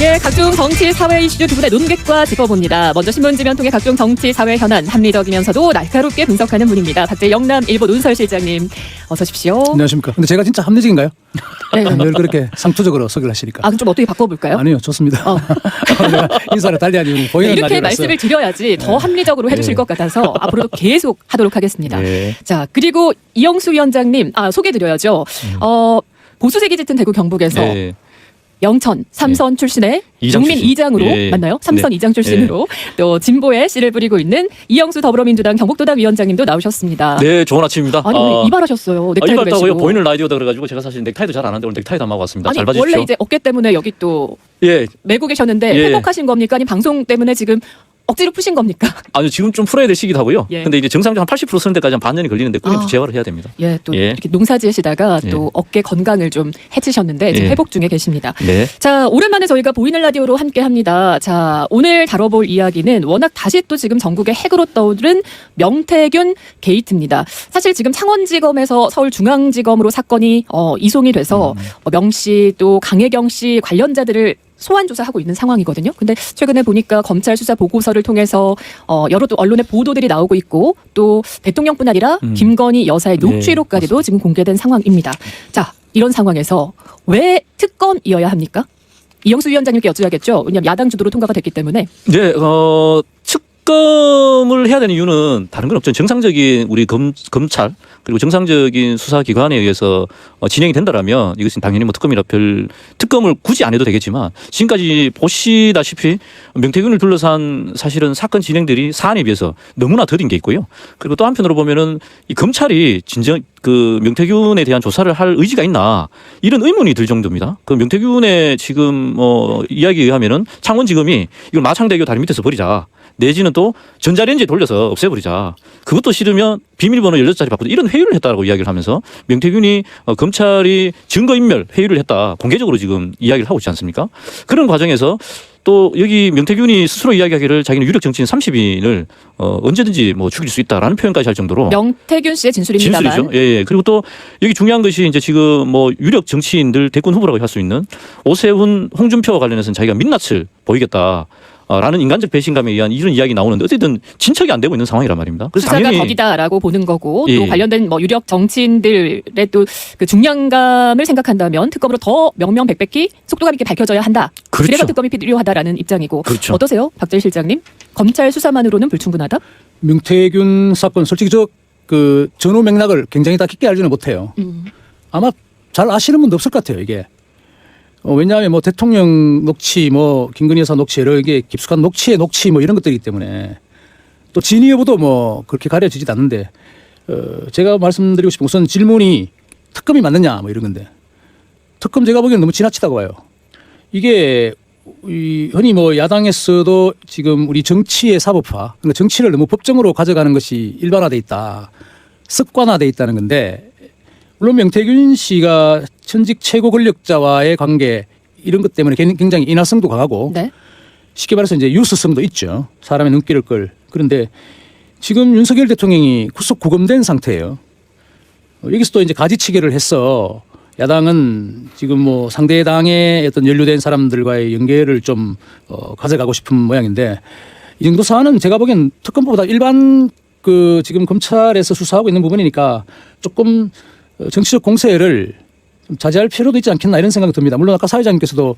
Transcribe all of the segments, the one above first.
예, 각종 정치, 사회 이슈 두 분의 논객과 짚어봅니다. 먼저 신문지면 통해 각종 정치, 사회 현안 합리적이면서도 날카롭게 분석하는 분입니다. 박재 영 남 일보 논설실장님 어서 오십시오. 안녕하십니까. 근데 제가 진짜 합리적인가요? 네, 네. 늘 그렇게 상투적으로 소개를 하시니까. 아, 그럼 좀 어떻게 바꿔볼까요? 아니요, 좋습니다. 어. 인사를 달리한 이유는 네, 보이는 이렇게 라디오라서. 말씀을 드려야지 더 합리적으로 해주실 네. 것 같아서 앞으로도 계속 하도록 하겠습니다. 네. 자, 그리고 이영수 위원장님, 아, 소개드려야죠. 어, 보수색이 짙은 대구 경북에서 네. 영천 삼선 출신의 이장 국민 출신. 이장으로 예. 맞나요? 삼선 네. 이장 출신으로 또 진보의 씨를 뿌리고 있는 이영수 더불어민주당 경북도당 위원장님도 나오셨습니다. 네, 좋은 아침입니다. 아니 오늘 이발하셨어요. 아, 넥타이도? 매시고. 보이는 라디오다 그래가지고 제가 사실 넥타이도 잘 안 하는데 오늘 넥타이도 안 하고 왔습니다. 아니 잘 봐주십시오. 원래 이제 어깨 때문에 여기 또 예, 메고 계셨는데 예. 회복하신 겁니까? 아니 방송 때문에 지금 억지로 푸신 겁니까? 아니 지금 좀 풀어야 될 시기도 하고요. 예. 근데 이제 정상적으로 한80% 쓰는 데까지 한 반년이 걸리는데 꾸준히 아. 재활을 해야 됩니다. 예, 또 예. 이렇게 농사 지으시다가 예. 또 어깨 건강을 좀 해치셨는데 지금 예. 회복 중에 계십니다. 네. 자, 오랜만에 저희가 보이는 라디오로 함께 합니다. 자, 오늘 다뤄볼 이야기는 워낙 다시 또 지금 전국의 핵으로 떠오른 명태균 게이트입니다. 사실 지금 창원지검에서 서울중앙지검으로 사건이 어, 이송이 돼서 어, 명 씨 또 강혜경 씨 관련자들을 소환 조사하고 있는 상황이거든요. 근데 최근에 보니까 검찰 수사 보고서를 통해서 어 여러 또 언론의 보도들이 나오고 있고 또 대통령뿐 아니라 음. 김건희 여사의 네, 녹취록까지도 지금 공개된 상황입니다. 자, 이런 상황에서 왜 특검이어야 합니까? 이영수 위원장님께 여쭤야겠죠. 왜냐하면 야당 주도로 통과가 됐기 때문에. 네, 어, 특검을 해야 되는 이유는 다른 건 없죠. 정상적인 우리 검, 검찰 그리고 정상적인 수사기관에 의해서 어, 진행이 된다라면 이것은 당연히 뭐 특검이라 별 특검을 굳이 안 해도 되겠지만 지금까지 보시다시피 명태균을 둘러싼 사실은 사건 진행들이 사안에 비해서 너무나 더딘 게 있고요. 그리고 또 한편으로 보면은 이 검찰이 진정 그 명태균에 대한 조사를 할 의지가 있나 이런 의문이 들 정도입니다. 그 명태균의 지금 뭐 이야기에 의하면은 창원지검이 이걸 마창대교 다리 밑에서 버리자. 내지는 또 전자레인지에 돌려서 없애버리자. 그것도 싫으면 비밀번호 16자리 바꾸자. 이런 회의를 했다라고 이야기를 하면서 명태균이 어, 검찰이 증거인멸 회의를 했다. 공개적으로 지금 이야기를 하고 있지 않습니까? 그런 과정에서 또 여기 명태균이 스스로 이야기하기를 자기는 유력 정치인 30인을 어, 언제든지 뭐 죽일 수 있다라는 표현까지 할 정도로 명태균 씨의 진술입니다만. 진술이죠. 예, 예. 그리고 또 여기 중요한 것이 이제 지금 뭐 유력 정치인들 대권 후보라고 할 수 있는 오세훈, 홍준표와 관련해서는 자기가 민낯을 보이겠다. 어, 라는 인간적 배신감에 의한 이런 이야기 나오는데 어쨌든 진척이 안 되고 있는 상황이란 말입니다. 그래서 수사가 당연히 거기다라고 보는 거고 또 예. 관련된 뭐 유력 정치인들의 또 그 중량감을 생각한다면 특검으로 더 명명백백히 속도감 있게 밝혀져야 한다. 그렇죠. 그래서 특검이 필요하다라는 입장이고 그렇죠. 어떠세요, 박재 실장님? 검찰 수사만으로는 불충분하다? 명태균 사건 솔직히 저그 전후 맥락을 굉장히 다 깊게 알지는 못해요. 음. 아마 잘 아시는 분도 없을 것 같아요, 이게. 어, 왜냐하면 뭐 대통령 녹취, 뭐 김건희 여사 녹취, 여러 개 깊숙한 녹취의 녹취 뭐 이런 것들이기 때문에 또 진위 여부도 뭐 그렇게 가려지지도 않는데 어, 제가 말씀드리고 싶은 우선 질문이 특검이 맞느냐 뭐 이런 건데 특검 제가 보기에는 너무 지나치다고 봐요. 이게 이 흔히 뭐 야당에서도 지금 우리 정치의 사법화, 그러니까 정치를 너무 법정으로 가져가는 것이 일반화돼 있다, 습관화돼 있다는 건데 물론 명태균 씨가 천직 최고 권력자와의 관계 이런 것 때문에 굉장히 인화성도 강하고 네. 쉽게 말해서 이제 유스성도 있죠. 사람의 눈길을 끌. 그런데 지금 윤석열 대통령이 구속 구금된 상태예요. 어, 여기서 또 이제 가지치기를 했어. 야당은 지금 뭐 상대 당의 어떤 연루된 사람들과의 연계를 좀 어, 가져가고 싶은 모양인데 이 정도 사안은 제가 보기엔 특검보다 일반 그 지금 검찰에서 수사하고 있는 부분이니까 조금 어, 정치적 공세를 좀 자제할 필요도 있지 않겠나 이런 생각이 듭니다. 물론 아까 사회자님께서도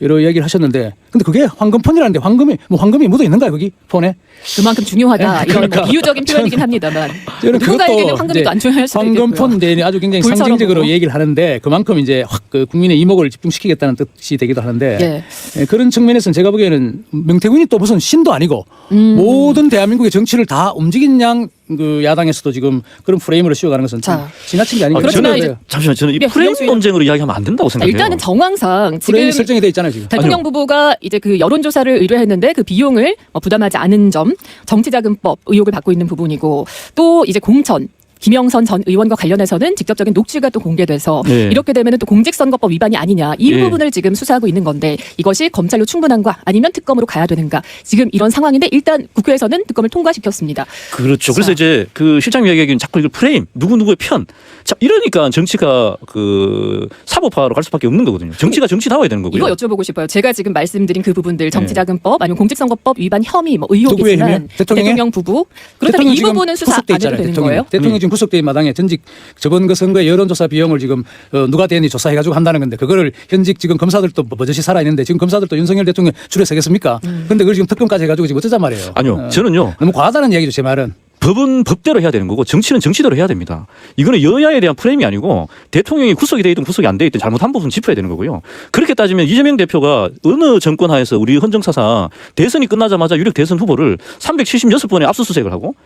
여러 이야기를 하셨는데 근데 그게 황금폰이라는데 황금이 뭐 황금이 묻어 있는가요 거기 폰에? 그만큼 중요하다. 네, 이런 뭐 그러니까 비유적인 표현이긴 합니다만 누군가에게는 또안 중요할 수도 있겠고요. 황금폰인데 아주 굉장히 불처럼 상징적으로 보고. 얘기를 하는데 그만큼 이제 확 그 국민의 이목을 집중시키겠다는 뜻이 되기도 하는데 예. 예, 그런 측면에서는 제가 보기에는 명태균이 또 무슨 신도 아니고 음. 모든 대한민국의 정치를 다 움직인 양 그 야당에서도 지금 그런 프레임으로 씌워가는 것은 좀 자. 지나친 게 아닌가 그렇지만 저는 이제 그래요. 잠시만 저는 이 네, 프레임 논쟁으로 이야기하면 안 된다고 자, 생각해요. 일단은 정황상 지금 설정이 돼 있잖아요 지금. 대통령 아니요. 부부가 이제 그 여론조사를 의뢰했는데 그 비용을 어, 부담하지 않은 점, 정치자금법 의혹을 받고 있는 부분이고 또 이제 공천 김영선 전 의원과 관련해서는 직접적인 녹취가 또 공개돼서 네. 이렇게 되면 또 공직선거법 위반이 아니냐 이 예. 부분을 지금 수사하고 있는 건데 이것이 검찰로 충분한가 아니면 특검으로 가야 되는가 지금 이런 상황인데 일단 국회에서는 특검을 통과시켰습니다. 그렇죠. 그래서 자. 이제 그 실장 이야기하기는 자꾸 이걸 프레임 누구 누구의 편. 자 이러니까 정치가 그 사법화로 갈 수밖에 없는 거거든요. 정치가 정치다워야 되는 거고요. 이거 여쭤보고 싶어요. 제가 지금 말씀드린 그 부분들 네. 정치자금법 아니면 공직선거법 위반 혐의 뭐 누구의 의혹이지만 혐의요? 대통령의? 대통령 부부 그렇다면 대통령 이 지금 부분은 수사 안 구속돼 해도 있잖아요, 되는 대통령. 거예요? 대통령 음. 지금 구속돼 있는 마당에 전직 저번 그 선거의 여론조사 비용을 지금 어, 누가 대니 조사해가지고 한다는 건데 그거를 현직 지금 검사들도 버젓이 살아 있는데 지금 검사들도 윤석열 대통령 줄에 서겠습니까? 음. 근데 그걸 지금 특검까지 해가지고 지금 어쩌자 말이에요. 아니요. 어, 저는요. 너무 과하다는 얘기죠 제 말은. 법은 법대로 해야 되는 거고 정치는 정치대로 해야 됩니다. 이거는 여야에 대한 프레임이 아니고 대통령이 구속이 돼 있든 구속이 안 돼 있든 잘못한 부분 짚어야 되는 거고요. 그렇게 따지면 이재명 대표가 어느 정권 하에서 우리 헌정사상 대선이 끝나자마자 유력 대선 후보를 376번의 압수수색을 하고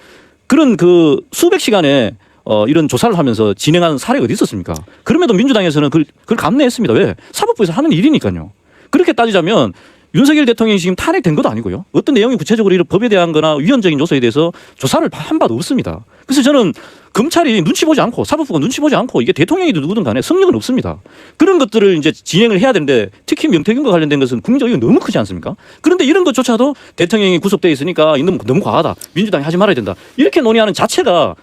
그런 그 수백 시간에 어, 이런 조사를 하면서 진행한 사례가 어디 있었습니까? 그럼에도 민주당에서는 그걸, 그걸 감내했습니다. 왜? 사법부에서 하는 일이니까요. 그렇게 따지자면 윤석열 대통령이 지금 탄핵된 것도 아니고요. 어떤 내용이 구체적으로 이런 법에 대한 거나 위헌적인 요소에 대해서 조사를 한 바도 없습니다. 그래서 저는 검찰이 눈치 보지 않고 사법부가 눈치 보지 않고 이게 대통령이든 누구든 간에 성력은 없습니다. 그런 것들을 이제 진행을 해야 되는데 특히 명태균과 관련된 것은 국민적 너무 크지 않습니까? 그런데 이런 것조차도 대통령이 구속돼 있으니까 이놈 너무 과하다. 민주당이 하지 말아야 된다. 이렇게 논의하는 자체가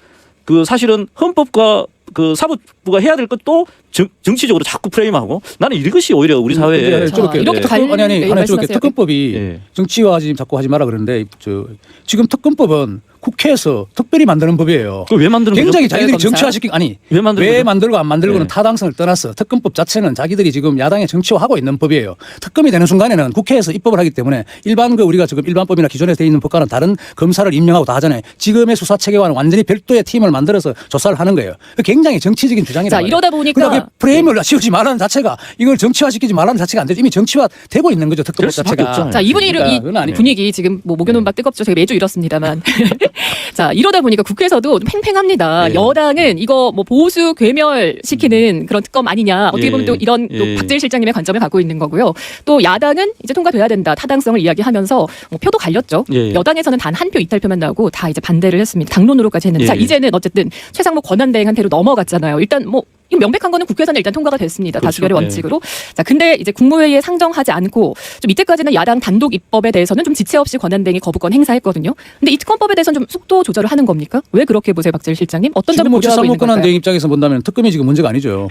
그 사실은 헌법과 그 사법부가 해야 될 것도 정, 정치적으로 자꾸 프레임하고 나는 이것이 오히려 우리 사회에 자, 저렇게 이렇게 특검, 아니 아니 네, 하나 저렇게 말씀하세요. 특검법이 예. 정치화 하지 자꾸 하지 마라 그러는데 저 지금 특검법은 국회에서 특별히 만드는 법이에요. 그걸 왜 만드는 거죠? 굉장히 자기들이 검사? 정치화시킨 아니 왜 만드는 왜? 만들고 안 만들고는 네. 타당성을 떠나서 특검법 자체는 자기들이 지금 야당에 정치화하고 있는 법이에요. 특검이 되는 순간에는 국회에서 입법을 하기 때문에 일반 그 우리가 지금 일반법이나 기존에 돼 있는 법과는 다른 검사를 임명하고 다 하잖아요. 지금의 수사 체계와는 완전히 별도의 팀을 만들어서 조사를 하는 거예요. 굉장히 정치적인 주장이다. 자, 이러다 보니까- 그러니까 프레임을 씌우지 말라는 자체가 이걸 정치화시키지 말라는 자체가 안 되죠. 이미 정치화 되고 있는 거죠. 특검법 자체가. 자, 이 분위기, 그러니까 이. 분위기 지금 뭐 목요는 바 뜨겁죠. 저희 매주 이렇습니다만. 자, 이러다 보니까 국회에서도 좀 팽팽합니다. 예. 여당은 이거 뭐 보수 괴멸시키는 그런 특검 아니냐. 어떻게 예. 보면 또 이런 또 예. 박재일 실장님의 관점을 갖고 있는 거고요. 또 야당은 이제 통과돼야 된다. 타당성을 이야기하면서 뭐 표도 갈렸죠. 예. 여당에서는 단 한 표 이탈표만 나오고 다 이제 반대를 했습니다. 당론으로까지 했는데 예. 자, 이제는 어쨌든 최상무 권한대행 한테로 넘어갔잖아요. 일단 뭐 이거 명백한 거는 국회에서는 일단 통과가 됐습니다. 그렇죠. 다수결의 예. 원칙으로. 자, 근데 이제 국무회의에 상정하지 않고 좀 이때까지는 야당 단독 입법에 대해서는 좀 지체 없이 권한대행이 거부권 행사했거든요. 근데 이 특검법에 대해서는 좀 속도 조절을 하는 겁니까? 왜 그렇게 보세요, 박재일 실장님? 어떤 점을 고려하고 있는 걸까요? 대행 입장에서 본다면 특검이 지금 문제가 아니죠.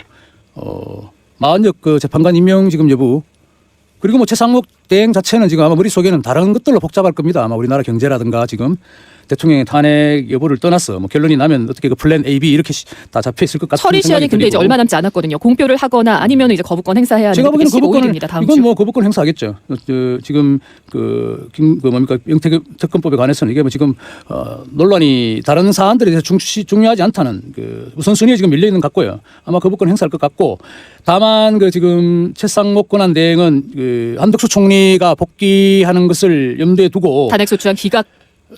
어, 마흔역 그 재판관 임명 지금 여부 그리고 뭐 최상목 대행 자체는 지금 아마 머릿속에는 다른 것들로 복잡할 겁니다. 아마 우리나라 경제라든가 지금 대통령의 탄핵 여부를 떠나서 뭐 결론이 나면 어떻게 그 플랜 A, B 이렇게 시- 다 잡혀 있을 것 같은 처리 시한이 근데 이제. 얼마 남지 않았거든요. 공표를 하거나 아니면 이제 거부권 행사해야 하는 제가 게 보기에는 거부권을 15일입니다. 다음 이건 주. 뭐 거부권 행사하겠죠. 어, 저, 지금 그, 김, 그 뭡니까 영태 특검법에 관해서는 이게 뭐 지금 어, 논란이 다른 사안들에 대해서 중시, 중요하지 않다는 그 우선순위에 지금 밀려 있는 것 같고요. 아마 거부권 행사할 것 같고 다만 그 지금 최상목 권한 대행은 그 한덕수 총리 가 복귀하는 것을 염두에 두고 탄핵소추안 기각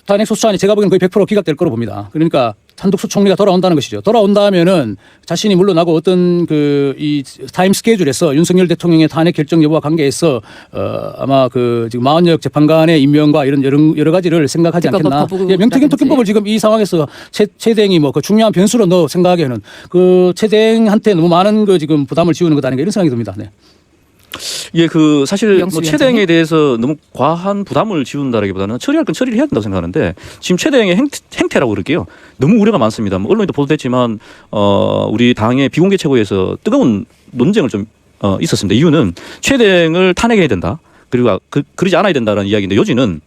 탄핵 소추안이 제가 보기에는 거의 100% 기각될 거로 봅니다. 그러니까 한덕수 총리가 돌아온다는 것이죠. 돌아온다면은 자신이 물러나고 어떤 그 이 타임 스케줄에서 윤석열 대통령의 탄핵 결정 여부와 관계해서 어 아마 그 지금 마흔역 재판관의 임명과 이런 여러, 여러 가지를 생각하지 않겠나. 예, 명태균. 특검법을 지금 이 상황에서 최, 최대행이 뭐 그 중요한 변수로 넣어 생각하기에는 그 최대행한테 너무 많은 그 지금 부담을 지우는 것 아닌가 이런 생각이 듭니다. 네. 예, 그 사실 뭐? 최대행에 대해서 너무 과한 부담을 지운다라기보다는 처리할 건 처리를 해야 된다고 생각하는데 지금 최대행의 행, 행태 라고 그럴게요. 너무 우려가 많습니다. 뭐 언론에도 보도됐지만 어 우리 당의 비공개 최고에서 뜨거운 논쟁을 좀 어, 있었습니다. 이유는 최대행을 탄핵해야 된다. 그리고 그, 그러지 않아야 된다는 이야기인데 요지는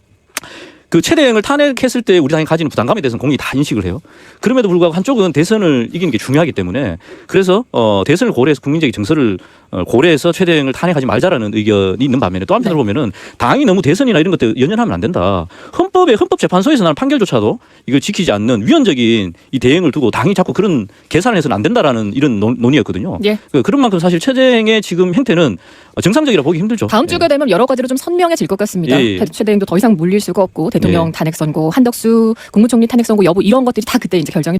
그 최대행을 탄핵했을 때 우리 당이 가지는 부담감에 대해서는 공익이 다 인식을 해요. 그럼에도 불구하고 한쪽은 대선을 이기는 게 중요하기 때문에 그래서 어 대선을 고려해서 국민적인 정서를 어, 고려해서 최대행을 탄핵하지 말자라는 의견이 있는 반면에 또 한편으로 보면은 당이 너무 대선이나 이런 것들 연연하면 안 된다. 헌법에 헌법재판소에서 나는 판결조차도 이걸 지키지 않는 위헌적인 이 대행을 두고 당이 자꾸 그런 계산을 해서는 안 된다라는 이런 논- 논의였거든요. 예. 그- 그런 만큼 사실 최대행의 지금 행태는 정상적이라 보기 힘들죠. 다음 예. 주가 되면 여러 가지로 좀 선명해질 것 같습니다. 예, 예. 최대행도 더 이상 물릴 수가 없고 대통령 예. 탄핵 선고, 한덕수 국무총리 탄핵 선고 여부 이런 것들이 다 그때 이제 결정이